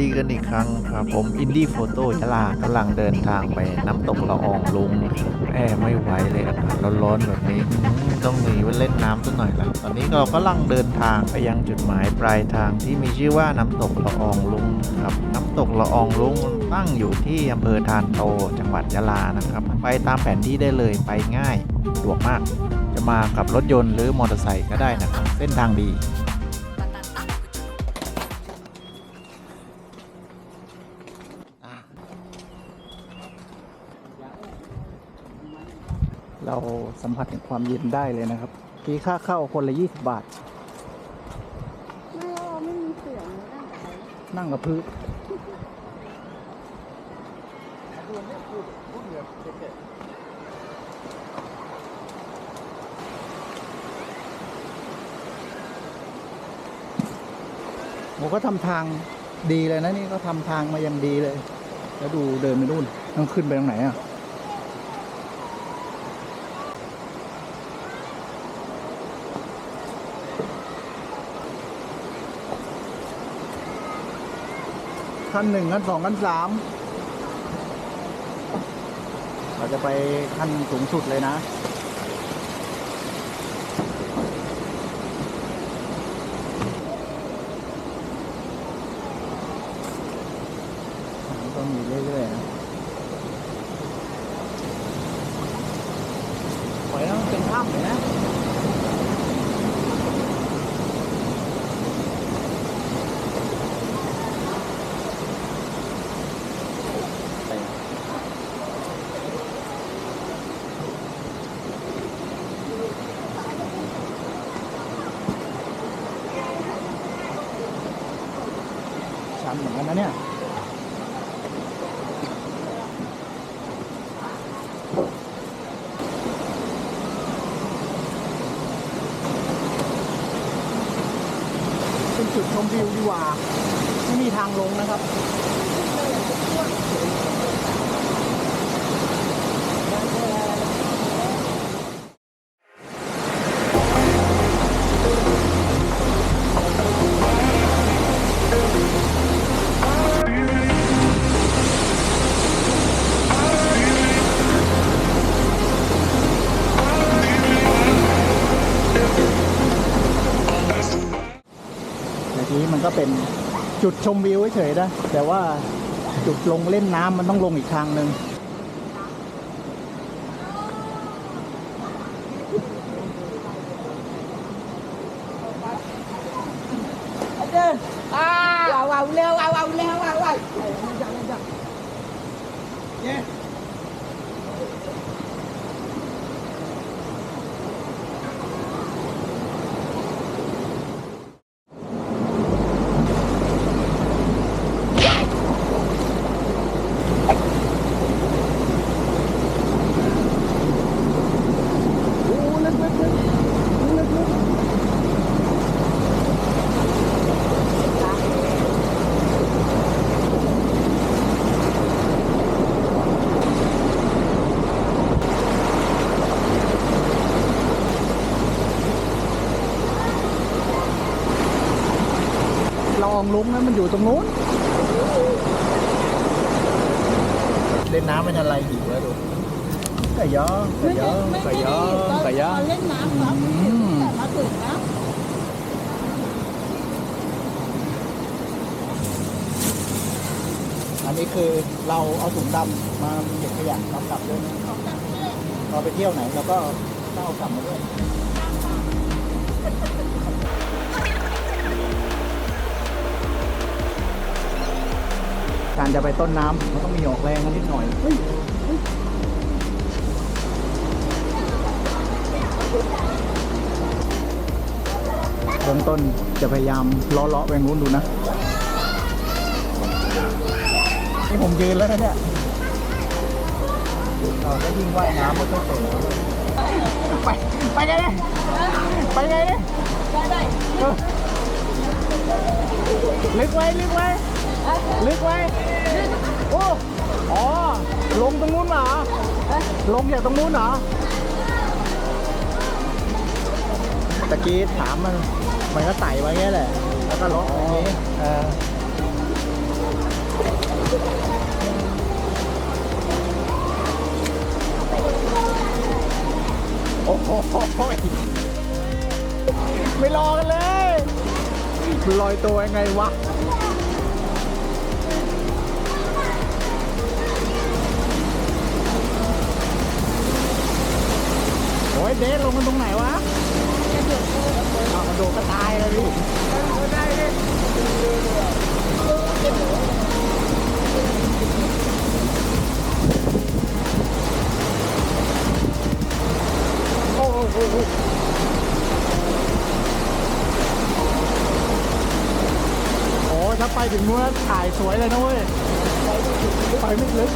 ดีกันอีกครั้งครับ ผมอินดี้โฟโต้ยะลากำลังเดินทางไปน้ำตกละอองลุงนะครับแอไม่ไหวเลยอากาศร้อนๆแบบนี้ ต้องหนีไปเล่นน้ำสักหน่อยละตอนนี้เรากำลังเดินทางไปยังจุดหมายปลายทางที่มีชื่อว่าน้ำตกละอองลุงครับ น้ำตกละอองลุงตั้งอยู่ที่อำเภอทานโตจังหวัดยะลานะครับ ไปตามแผนที่ได้เลยไปง่ายสะดวกมาก จะมากับรถยนต์หรือมอเตอร์ไซค์ก็ได้นะครับ เส้นทางดี เราสัมผัสถึงความเย็นได้เลยนะครับทีค่าเข้าคนละ20บาท ไม่แล้วเราไม่มีเสือเลยนั่งกับใครนั่งกับพื้นโมก็ทำทางดีเลยนะนี่ก็ทำทางมายังดีเลย แล้วดูเดินไปนู่นต้องขึ้นไปตรงไหนอะ ขั้นหนึ่งขั้นสองขั้นสามเราจะไปขั้นสูงสุดเลยนะต้องมีเรื่อยๆนะปล่อยให้มันเป็นถ้ำเลยนะ ชันเหมือนกันนะเนี่ย เป็นจุด ชมวิวดีกว่าไม่มีทางลงนะครับแบบ จุดชมวิวเฉยๆนะแต่ว่าจุดลงเล่นน้ำมันต้องลงอีกทางหนึ่ง ว้าวว้าวเร็วว้าวว้าวเร็วว้าวว้าว ละอองลุงนั้นมันอยู่ตรงนู้นเล่นน้ำไม่ทันไรหิวแล้วดูไก่ย่างไก่ย่างไก่ย่างไก่ย่างเล่นน้ำครับอืมแต่มาถึงนะอันนี้คือเราเอาถุงดำมาเก็บขยะกลับกลับด้วยนะเราไปเที่ยวไหนเราก็ต้องเอากลับมาด้วย การจะไปต้นน้ำมันต้องมีออกแรงกันนิดหน่อยเฮ้ยเฮ้ยเบื้องต้นจะพยายามล้อเลาะไปงู้นดูนะนี่ผมยืนแล้วนะเนี่ยเราก็ยิ่งว่ายน้ำไม่ค่อยเป็ไปไปไงเนี่ยไปไงเนี่ยได้ได้ลึกไว้ลึกไว้ ลึกไหมโอ้อ๋อ ลงตรงนู้นเหรอ ลงอย่างตรงนู้นเหรอ ตะกี้ถามมัน มันก็ไต่มาเงี้แหละ แล้วก็ลงอย่างนี้เออโอ้โหไม่รอกันเลยลอยตัวยังไงวะ เด้ลงมันตรงไหนวะกระโดดก็ตายเลยดิโอ้โหถ้าไปถึงเมื่อถ่ายสวยเลยนะเว้ยไปไม่ถึง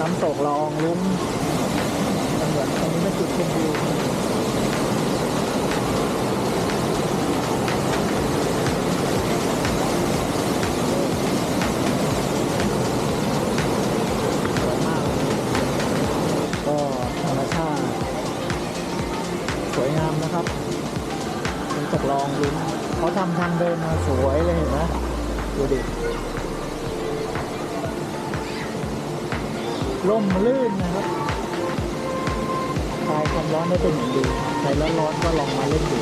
น้ำตกละอองลุ้มมันเหมือนอันนี้เป็นจุดชมวิวก็ธรรมชาติสวยงามนะครับน้ำตกละอองลุ้มเขาทำทางเดินมาสวยเลยเห็นไหมดูดิ ร่มลื่นนะครับคลายความร้อนได้เป็นอย่างดีใครร้อนๆก็ลองมาเล่นดู